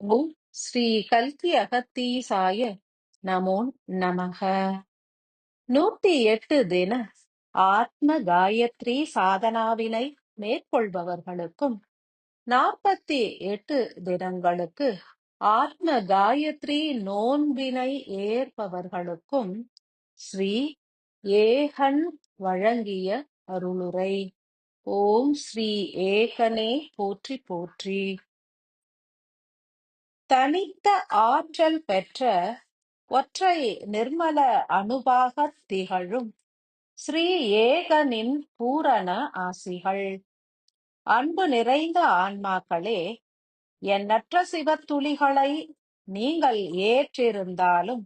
ஓம் ஸ்ரீ கல்கி அகத்தீசாய நமோ நமக. நூத்தி எட்டு தின ஆத்ம காயத்ரி சாதனாவினை மேற்கொள்பவர்களுக்கும் நாற்பத்தி எட்டு தினங்களுக்கு ஆத்ம காயத்ரி நோன்பினை ஏற்பவர்களுக்கும் ஸ்ரீ ஏகன் வழங்கிய அருளுரை. ஓம் ஸ்ரீ ஏகனே போற்றி போற்றி. தனித்த ஆற்றல் பெற்ற ஒற்றை நிர்மல அணுவாகத் திகழும் ஸ்ரீ ஏகனின் பூரண ஆசிகள். அன்பு நிறைந்த ஆன்மாக்களே எண்ணற்ற சிவத்துளிகளை நீங்கள் ஏற்றிருந்தாலும்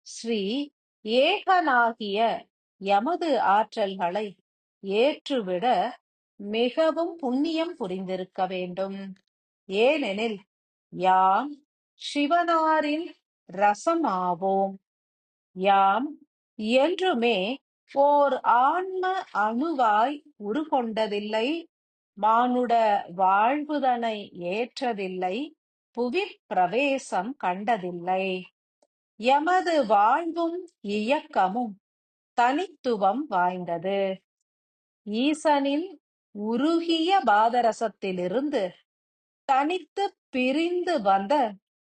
ஸ்ரீ ஏகனாகிய எமது ஆற்றல்களை ஏற்றுவிட மிகவும் புண்ணியம் புரிந்திருக்க வேண்டும். ஏனெனில் யாம் சிவனாரின் ரசமாவோம். யாம் என்றுமே ஓர் ஆன்ம அணுவாய் உருகொண்டதில்லை மானுட வாழ்வுதனை ஏற்றதில்லை புவிப் பிரவேசம் கண்டதில்லை. எமது வாழ்வும் இயக்கமும் தனித்துவம் வாய்ந்தது. ஈசனின் உருகிய பாதரசத்திலிருந்து தனித்து பிரிந்து வந்த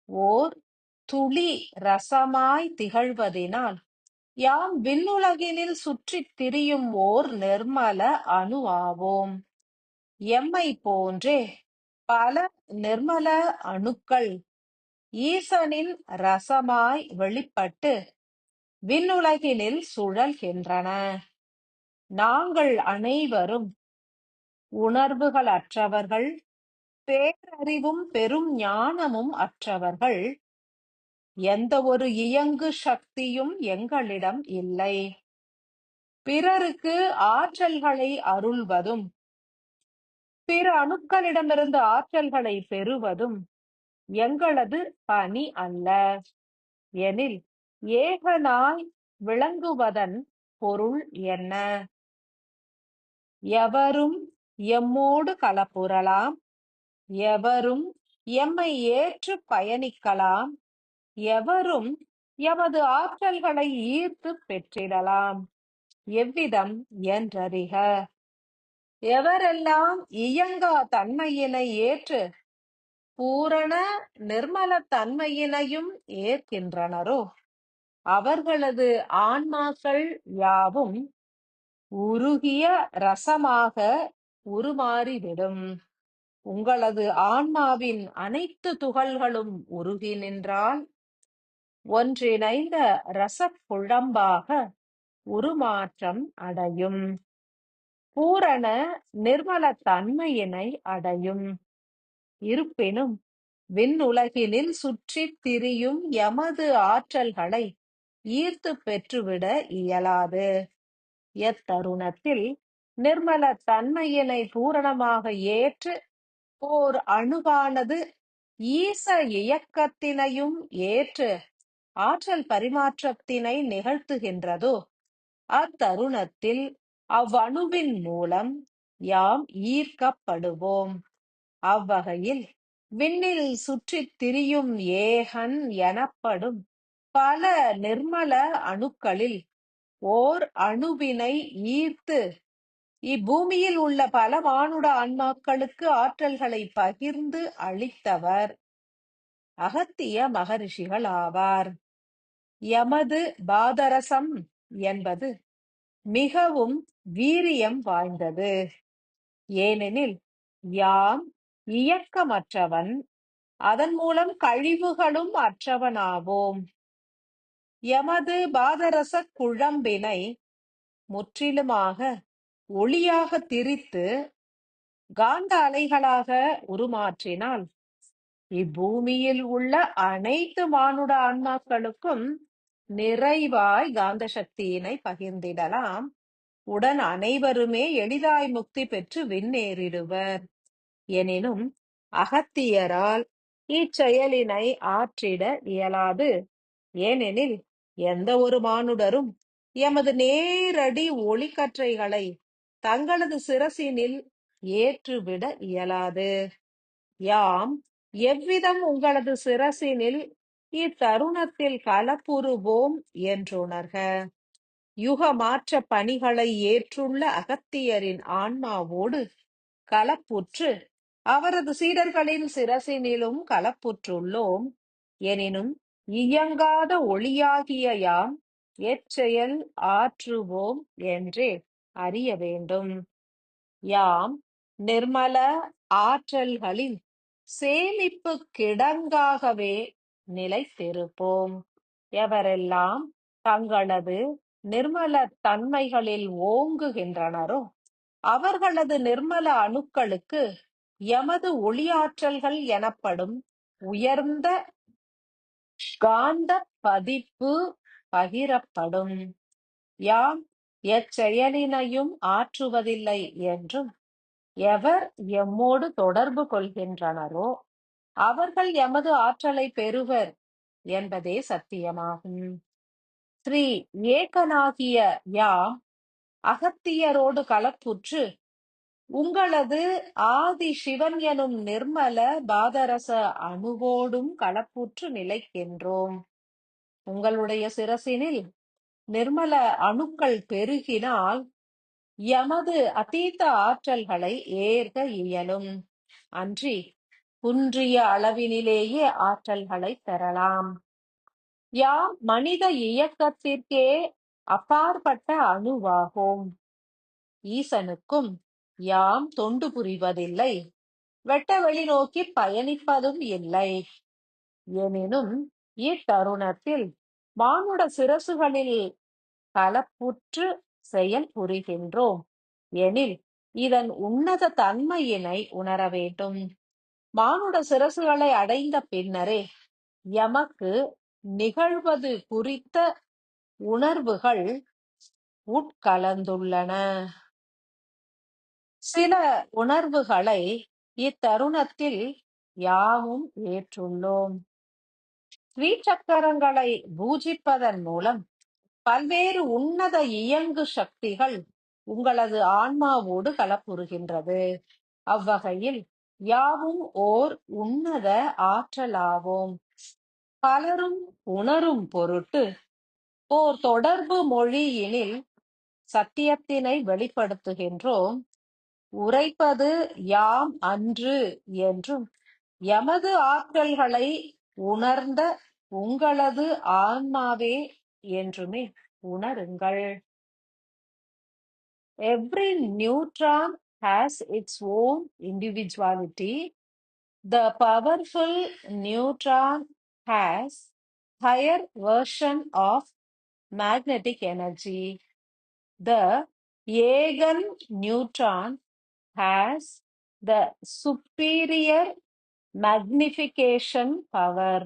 ஓர் துளி ரசமாய் திகழ்வதினால் யாம் விண்ணுலகினில் சுற்றித் திரியும் ஓர் நிர்மல அணு ஆவோம் எம்மை போன்றே பல நிர்மல அணுக்கள் ஈசனின் ரசமாய் வெளிப்பட்டு விண்ணுலகினில் சுழல்கின்றன. நாங்கள் அனைவரும் உணர்வுகள் அற்றவர்கள் பேரறிவும் பெரும் ஞானமும் அற்றவர்கள். எந்த ஒரு இயங்கு சக்தியும் எங்களிடம் இல்லை. பிறருக்கு ஆற்றல்களை அருள்வதும் பிற அணுக்களிடமிருந்து ஆற்றல்களை பெறுவதும் எங்களது பணி அல்ல. எனில் ஏகனாய் விளங்குவதன் பொருள் என்ன? எவரும் எம்மோடு கலப்புறலாம் எவரும் எம்மை ஏற்று பயணிக்கலாம் எவரும் எமது ஆற்றல்களை ஈர்த்து பெற்றிடலாம். எவ்விதம் என்றறிக. எவரெல்லாம் இயங்கா தன்மையினை ஏற்று பூரண நிர்மல தன்மையினையும் ஏற்கின்றனரோ அவர்களது ஆன்மாக்கள் யாவும் உருகிய ரசமாக உருமாறிவிடும். உங்களது ஆன்மாவின் அனைத்து துகள்களும் உருகி நின்றால் ஒன்றிணைந்த ரசக்குழம்பாக உருமாற்றம் அடையும். பூரண நிர்மல தன்மையினை அடையும். இருப்பினும் விண்ணுலகினில் சுற்றித் திரியும் எமது ஆற்றல்களை ஈர்த்து பெற்றுவிட இயலாது. எத்தருணத்தில் நிர்மல தன்மையினை பூரணமாக ஏற்று ஓர் அணுவானது ஈச இயக்கத்தினையும் ஏற்று ஆற்றல் பரிமாற்றத்தினை நிகழ்த்துகின்றதோ? அத்தருணத்தில் அவ்வணுவின் மூலம் யாம் ஈர்க்கப்படுவோம். அவ்வகையில் விண்ணில் சுற்றித் திரியும் ஏகன் எனப்படும் பல நிர்மல அணுக்களில் ஓர் அணுவினை ஈர்த்து இப்பூமியில் உள்ள பல மானுட ஆன்மாக்களுக்கு ஆற்றல்களை பகிர்ந்து அளித்தவர். அகத்திய மகரிஷிகள் ஆவார். எமது பாதரசம் என்பது மிகவும் வீரியம் வாய்ந்தது. ஏனெனில் யாம் இயக்கமற்றவன் அதன் மூலம் கழிவுகளும் அற்றவனாவோம். எமது பாதரச குழம்பினை முற்றிலுமாக ஒளியாக திரித்து காந்த அலைகளாக உருமாற்றினால் இப்பூமியில் உள்ள அனைத்து மானுட ஆன்மாக்களுக்கும் நிறைவாய் காந்த சக்தியினை பகிர்ந்திடலாம். உடன் அனைவருமே எளிதாய் முக்தி பெற்று விண்ணேறிடுவர். எனினும் அகத்தியரால் இச்செயலினை ஆற்றிட இயலாது. ஏனெனில் எந்த ஒரு மானுடரும் எமது நேரடி ஒளிக்கற்றைகளை தங்களது சிரசினில் ஏற்றுவிட இயலாது. யாம் எவ்விதம் உங்களது சிரசினில் இத்தருணத்தில் கலப்புறுவோம் என்றுணர்க. யுக மாற்ற பணிகளை ஏற்றுள்ள அகத்தியரின் ஆன்மாவோடு கலப்புற்று அவரது சீடர்களின் சிரசினிலும் கலப்புற்றுள்ளோம் எனினும் இயங்காத ஒளியாகிய யாம் எச்செயல் ஆற்றுவோம் என்றே. அறிய வேண்டும். யாம் நிர்மல ஆற்றல்களின் சேமிப்பு கிடங்காகவே நிலைத்திருப்போம். எவரெல்லாம் தங்களது நிர்மல தன்மைகளில் ஓங்குகின்றனரோ அவர்களது நிர்மல அணுக்களுக்கு எமது ஒளியாற்றல்கள் எனப்படும் உயர்ந்த காந்த பதிப்பு பகிரப்படும். யாம் எச்செயலினையும் ஆற்றுவதில்லை என்றும் எவர் எம்மோடு தொடர்பு கொள்கின்றனரோ அவர்கள் எமது ஆற்றலை பெறுவர் என்பதே சத்தியமாகும். ஸ்ரீ ஏகனாகிய யாம் அகத்தியரோடு கலப்புற்று உங்களது ஆதி சிவன் எனும் நிர்மல பாதரச அணுவோடும் கலப்புற்று நிலைக்கின்றோம். உங்களுடைய சிரசினில் நிர்மல அணுக்கள் பெருகினால் எமது அதீத ஆற்றல்களை ஏற்க இயலும். அன்றி குன்றிய அளவினிலேயே ஆற்றல்களை பெறலாம். யாம் மனித இயக்கத்திற்கே அப்பாற்பட்ட அணுவாகும். ஈசனுக்கும் யாம் தொண்டு புரிவதில்லை. வெட்ட வெளி நோக்கி பயணிப்பதும் இல்லை. எனினும் இத்தருணத்தில் மானுட சிரசுகளில் கலப்புற்று செயல் புரிகின்றோம். எனில் இதன் உன்னத தன்மையினை உணர வேண்டும். மானுட சிரசுகளை அடைந்த பின்னரே எமக்கு நிகழ்வது குறித்த உணர்வுகள் உட்கலந்துள்ளன. சில உணர்வுகளை இத்தருணத்தில் யாவும் ஏற்றுள்ளோம். ஸ்ரீசக்கரங்களை பூஜிப்பதன் மூலம் பல்வேறு உன்னத இயங்கு சக்திகள் உங்களது ஆன்மாவோடு கலப்புறுகின்றது. அவ்வகையில் யாவும் ஓர் உன்னத ஆற்றலாவோம். பலரும் உணரும் பொருட்டு ஓர் தொடர்பு மொழியினில் சத்தியத்தினை வெளிப்படுத்துகின்றோம். உரைப்பது யாம் அன்று என்றும் எமது ஆற்றல்களை உணர்ந்த உங்களது ஆன்மாவே என்றுமே உணருங்கள் every neutron has its own individuality the powerful neutron has higher version of magnetic energy the aegon neutron has the superior magnification power.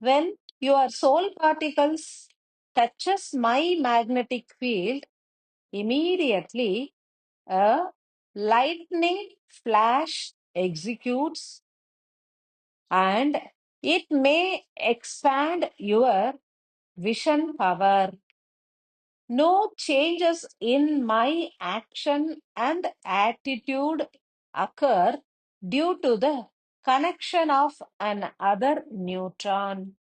When your soul particles touches my magnetic field immediately a lightning flash executes and it may expand your vision power. No changes in my action and attitude occur due to the connection of another neutron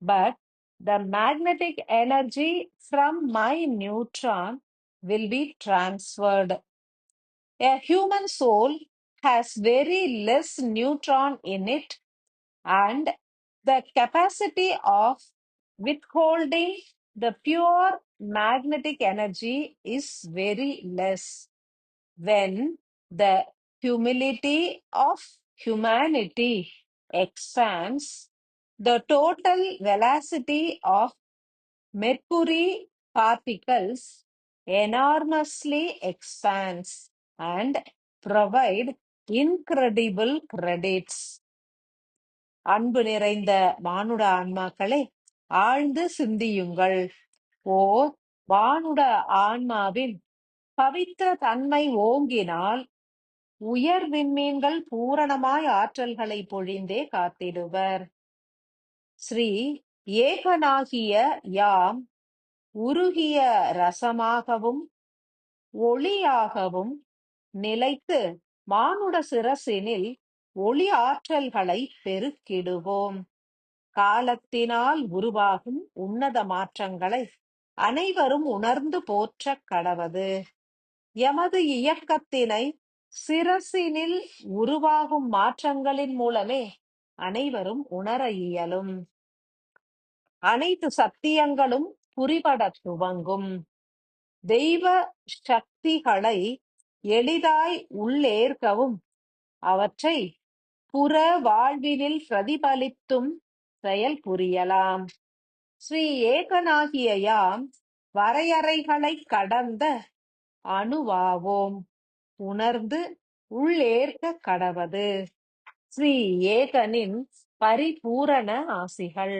but the magnetic energy from my neutron will be transferred. A human soul has very less neutron in it and the capacity of withholding the pure magnetic energy is very less. When the humility of humanity expands the total velocity of mercury particles enormously expands and provide incredible credits அன்பு நிறைந்த மானுட ஆன்மாக்களே ஆழ்ந்து சிந்தியுங்கள் ஓர் மானுட ஆன்மாவின் பவித்திர தன்மை ஓங்கினால் உயர் விண்மீன்கள் பூரணமாய் ஆற்றல்களை பொழிந்தே காத்திடுவர். ஸ்ரீ ஏகனாகிய யாம் உருகிய ரசமாகவும் ஒளியாகவும் நிலைத்து மானுட சிரசினில் ஒளி ஆற்றல்களை பெருக்கிடுவோம். காலத்தினால் உருவாகும் உன்னத மாற்றங்களை அனைவரும் உணர்ந்து போற்ற கடவது. எமது இயக்கத்தினை சிரசினில் உருவாகும் மாற்றங்களின் மூலமே அனைவரும் உணர இயலும். அனைத்து சத்தியங்களும் புரிபட துவங்கும். தெய்வ சக்திகளை எளிதாய் உள்ளேற்கவும் அவற்றை புற வாழ்வினில் பிரதிபலித்தும் செயல் புரியலாம். ஸ்ரீ ஏகனாகிய யாம் வரையறைகளை கடந்த அணுவாவோம். உணர்ந்து உள்ளேற்க கடவது. ஸ்ரீ ஏகனின் பரிபூரண ஆசிகள்.